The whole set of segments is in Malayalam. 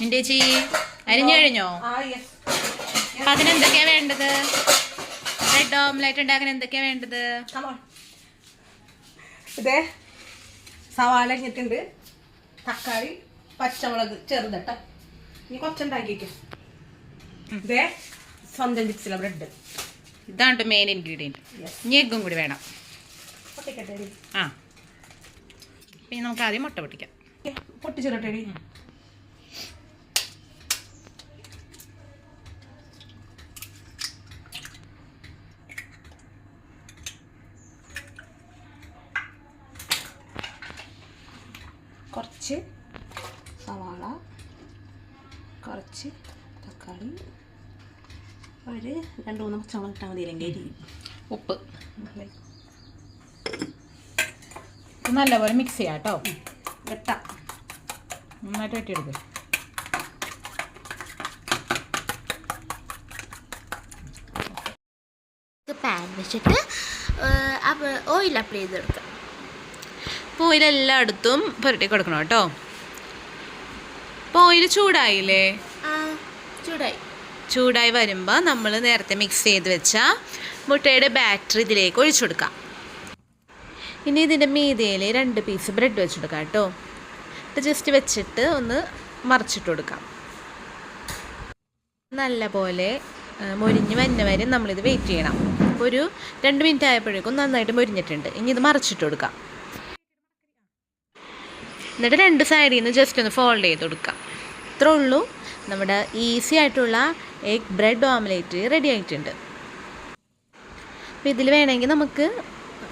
നിന്റെ ചേച്ചി അരിഞ്ഞു കഴിഞ്ഞോ? അപ്പൊ അതിനെന്തൊക്കെയാ വേണ്ടത്? ബ്രെഡ് ഓംലെറ്റ് ഉണ്ടാക്കാൻ എന്തൊക്കെയാ വേണ്ടത്? ഇതേ സവാള അരിഞ്ഞിട്ടുണ്ട്. തക്കാളി പച്ചമുളക് ചെറുതട്ട. ഇനി കുറച്ചുണ്ടാക്കിക്കും ഇതേ സ്വന്തം ചിപ്സിലെ ബ്രെഡ് ഇതാണ് മെയിൻ ഇൻഗ്രീഡിയന്റ് ഇനി എഗ്ഗും കൂടി വേണം. പൊട്ടിക്കട്ടെ ആ. പിന്നെ നമുക്ക് ആദ്യം മുട്ട പൊട്ടിക്കാം. പൊട്ടിച്ചിരട്ടെ കുറച്ച് സവാള കുറച്ച് തക്കാളി ഒരു രണ്ട് മൂന്ന് പച്ചമുളക് ഇട്ടാൽ മതി അല്ലെങ്കിൽ അരി. ഉപ്പ്. ഇത് നല്ലപോലെ മിക്സ് ചെയ്യാം കേട്ടോ. വെട്ട. നന്നായിട്ട് വെട്ടിയെടുക്കും. പാൻ വെച്ചിട്ട് ഓയിൽ അപ്ലൈ ചെയ്തെടുക്കാം. അപ്പോൾ ഓയിൽ എല്ലായിടത്തും പുരട്ടി കൊടുക്കണം കേട്ടോ. അപ്പോൾ ഓയിൽ ചൂടായില്ലേ? ചൂടായി. ചൂടായി വരുമ്പോൾ നമ്മൾ നേരത്തെ മിക്സ് ചെയ്ത് വെച്ച മുട്ടയുടെ ബാറ്ററി ഇതിലേക്ക് ഒഴിച്ചു കൊടുക്കാം. ഇനി ഇതിന്റെ മീതയിൽ രണ്ട് പീസ് ബ്രെഡ് വെച്ചെടുക്കാം കേട്ടോ. ഇത് ജസ്റ്റ് വെച്ചിട്ട് ഒന്ന് മറിച്ചിട്ട് കൊടുക്കാം. നല്ലപോലെ മൊരിഞ്ഞ് വന്ന വരെ നമ്മളിത് വെയിറ്റ് ചെയ്യണം. ഒരു രണ്ട് മിനിറ്റ് ആയപ്പോഴേക്കും നന്നായിട്ട് മൊരിഞ്ഞിട്ടുണ്ട്. ഇനി ഇത് മറിച്ചിട്ട് കൊടുക്കാം. എന്നിട്ട് രണ്ട് സൈഡിൽ നിന്ന് ജസ്റ്റ് ഒന്ന് ഫോൾഡ് ചെയ്ത് കൊടുക്കാം. ഇത്രേ ഉള്ളൂ. നമ്മുടെ ഈസി ആയിട്ടുള്ള എഗ് ബ്രെഡ് ഓംലേറ്റ് റെഡി ആയിട്ടുണ്ട്. അപ്പോൾ ഇതിൽ വേണമെങ്കിൽ നമുക്ക്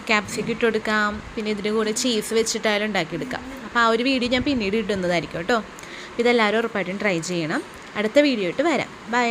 ക്യാപ്സിക്കം ഇട്ട് കൊടുക്കാം. പിന്നെ ഇതിന്റെ കൂടെ ചീസ് വെച്ചിട്ടായാലും ഉണ്ടാക്കിയെടുക്കാം അപ്പോൾ ആ ഒരു വീഡിയോ ഞാൻ പിന്നീട് ഇടുന്നതായിരിക്കും കേട്ടോ. ഇതെല്ലാവരും ഉറപ്പായിട്ടും ട്രൈ ചെയ്യണം. അടുത്ത വീഡിയോ ഇട്ട് വരാം. ബൈ